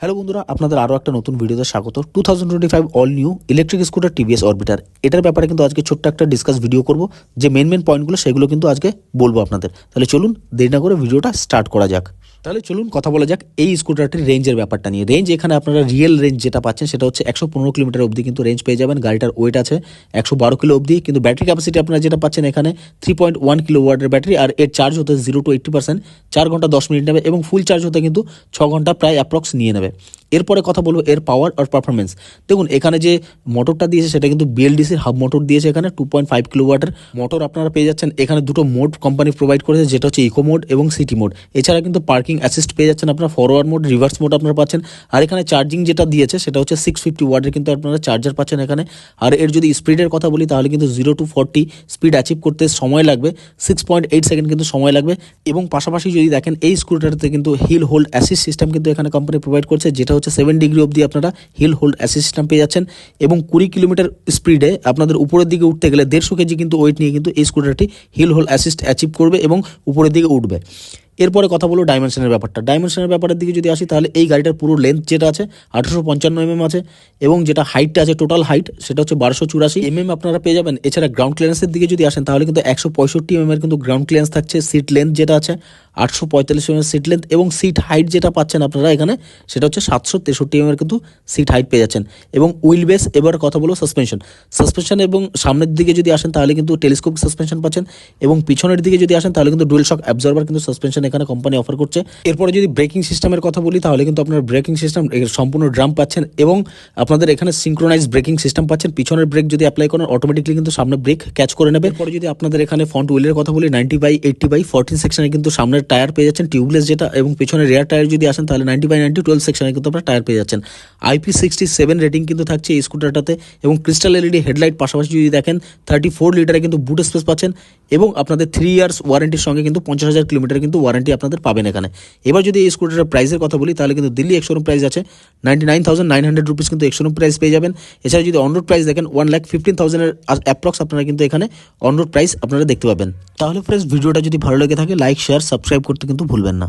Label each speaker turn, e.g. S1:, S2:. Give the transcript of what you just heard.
S1: Hello বন্ধুরা, আপনাদের আরও একটা নতুন ভিডিওতে স্বাগত। Two thousand twenty five all new electric scooter TVS Orbiter এটার ব্যাপারে কিন্তু আজকে ছোট্ট একটা ডিসকাস ভিডিও করব। যে মেন মেন পয়েন্টগুলো সেগুলো কিন্তু আজকে বলব আপনাদের। তাহলে চলুন, দেরি না করে ভিডিওটা স্টার্ট করা যাক। তাহলে চলুন কথা বলা যাক এই স্কুটারটির রেঞ্জের ব্যাপারটা নিয়ে। রেঞ্জ এখানে আপনারা রিয়েল রেঞ্জ যেটা পাচ্ছেন সেটা হচ্ছে একশো পনেরো কিলোমিটার অবধি কিন্তু রেঞ্জ পেয়ে যাবেন। গাড়িটার ওয়েট আছে একশো বারো কিলো অবধি, কিন্তু ব্যাটারি ক্যাপাসিটি আপনারা যেটা পাচ্ছেন এখানে থ্রি পয়েন্ট ওয়ান কিলো ওয়ার্ডের ব্যাটারি আর এর চার্জ হতে জিরো টু এইট্টি পার্সেন্ট চার ঘণ্টা দশ মিনিট নেবে এবং ফুল চার্জ হতে কিন্তু ছ ঘণ্টা প্রায় অ্যাপ্রক্স নিয়ে নেবে। এরপরে কথা বলব এর পাওয়ার আর পারফরমেন্স দেখুন, এখানে যে মোটরটা দিয়েছে, সেটা কিন্তু বিএলডিসির হাব মোটর দিয়েছে এখানে টু পয়েন্ট ফাইভ কিলো ওয়াটের মোটর আপনারা পেয়ে যাচ্ছেন। এখানে দুটো মোড কোম্পানি প্রোভাইড করেছে, যেটা হচ্ছে ইকো মোড এবং সিটি মোড এছাড়া কিন্তু পার্কিং অ্যাসিস্ট পেয়ে যাচ্ছেন আপনার ফরওয়ার্ড মোড রিভার্স মোড আপনারা পাচ্ছেন। আর এখানে চার্জিং যেটা দিয়েছে, সেটা হচ্ছে সিক্স ফিফটি ওয়াটের কিন্তু আপনারা চার্জার পাচ্ছেন এখানে। আর এর যদি স্পিডের কথা বলি, তাহলে কিন্তু zero to forty speed achieve করতে সময় লাগবে। সিক্স পয়েন্ট এইট সেকেন্ড কিন্তু সময় লাগবে। এবং পাশাপাশি যদি দেখেন, এই স্কুটারতে কিন্তু হিল হোল্ড অ্যাসিস্ট সিস্টেম কিন্তু এখানে কোম্পানি প্রোভাইড করছে, যেটা হচ্ছে সেভেন ডিগ্রি অবধি আপনারা হিল হোল্ড অ্যাসিস্ট সিস্টেম পেয়ে যাচ্ছেন এবং কুড়ি কিলোমিটার স্পিডে আপনাদের উপরের দিকে উঠতে গেলে দেড়শো কেজি কিন্তু ওয়েট নিয়ে কিন্তু এই স্কুটারটি হিল হোল্ড অ্যাসিস্ট অ্যাচিভ করবে এবং উপরের দিকে উঠবে। এরপরে কথা বলব ডাইমেনশনের ব্যাপারটা। ডাইমেনশনের ব্যাপারের দিকে যদি আসি, তাহলে এই গাড়িটার পুরো লেন্থ যেটা আছে, আঠারোশো পঞ্চান্ন এমএম আছে এবং যেটা হাইটটা আছে টোটাল হাইট সেটা হচ্ছে বারোশো চুরাশি এমএম আপনারা পেয়ে যাবেন। এছাড়া গ্রাউন্ড ক্লিয়ারেন্সের দিকে যদি আসেন, তাহলে কিন্তু একশো পঁয়ষট্টি এমএম এর কিন্তু গ্রাউন্ড ক্লিয়ারেন্স থাকছে সিট লেন্থ যেটা আছে, আটশো পঁয়তাল্লিশ এমএম সিট লেন্থ এবং সিট হাইট যেটা পাচ্ছেন আপনারা এখানে, সেটা হচ্ছে সাতশো তেষট্টি এমএম এর কিন্তু সিট হাইট পেয়ে যাচ্ছেন। এবং উইল বেস এবার কথা বলব সাসপেনশন সাসপেনশন এবং সামনের দিকে যদি আসেন, তাহলে কিন্তু টেলিস্কোপ সাসপেনশন পাচ্ছেন এবং পিছনের দিকে যদি আসেন, তাহলে কিন্তু ডুয়েল শক অ্যাবজর্ভার কিন্তু সাসপেনশন এখানে কোম্পানি অফার করছে। এরপরে যদি ব্রেকিং সিস্টেমের কথা বলি, তাহলে কিন্তু আপনার ব্রেকিং সিস্টেম সম্পূর্ণ ড্রাম পাচ্ছেন এবং আপনাদের এখানে সিঙ্ক্রোনাইজ ব্রেকিং সিস্টেম পাচ্ছেন। পিছনের ব্রেক যদি অ্যাপ্লাই করেন অটোমেটিকলি কিন্তু সামনে ব্রেক ক্যাচ করে নেবে। এরপরে যদি আপনাদের এখানে ফ্রন্ট হুইলের কথা বলি ninety by eighty by fourteen সেকশনে কিন্তু সামনের টায়ার পেয়ে যাচ্ছেন টিউবলেস যেটা, এবং পিছনে রেয়ার টায়ার যদি আসেন, তাহলে নাইনটি বাই নাইনটি টুয়েলভ সেকশনে কিন্তু আপনার টায়ার পেয়ে যাচ্ছেন। আইপি সিক্সটি সেভেন রেটিং কিন্তু থাকছে এই স্কুটারটাতে এবং ক্রিস্টাল এলইডি হেডলাইট পাশাপাশি যদি দেখেন থার্টি ফোর লিটারে কিন্তু বুট স্পেস পাচ্ছেন, এবং আপনাদের থ্রি ইয়ার্স ওয়ারেন্টির সঙ্গে কিন্তু পঞ্চাশ হাজার কিলোমিটার কিন্তু ওয়ারেন্টি আপনাদের পাবেন এখানে। এবার যদি এই স্কুটারের প্রাইসের কথা বলি, তাহলে কিন্তু দিল্লি একশোরুম প্রাইস আছে। Ninety nine thousand nine hundred rupees কিন্তু একশোরুম প্রাইস পেয়ে যাবেন। এছাড়া যদি অনরোড প্রাইস দেখেন ওয়ান লাখ ফিফটিন থাউজেন্ডের অ্যাপ্রক্স আপনারা কিন্তু এখানে অনরোড প্রাইস আপনারা দেখতে পাবেন। তাহলে ফ্রেন্ডস ভিডিওটা যদি ভালো লেগে থাকে লাইক শেয়ার সাবস্ক্রাইব করতে কিন্তু ভুলবেন না।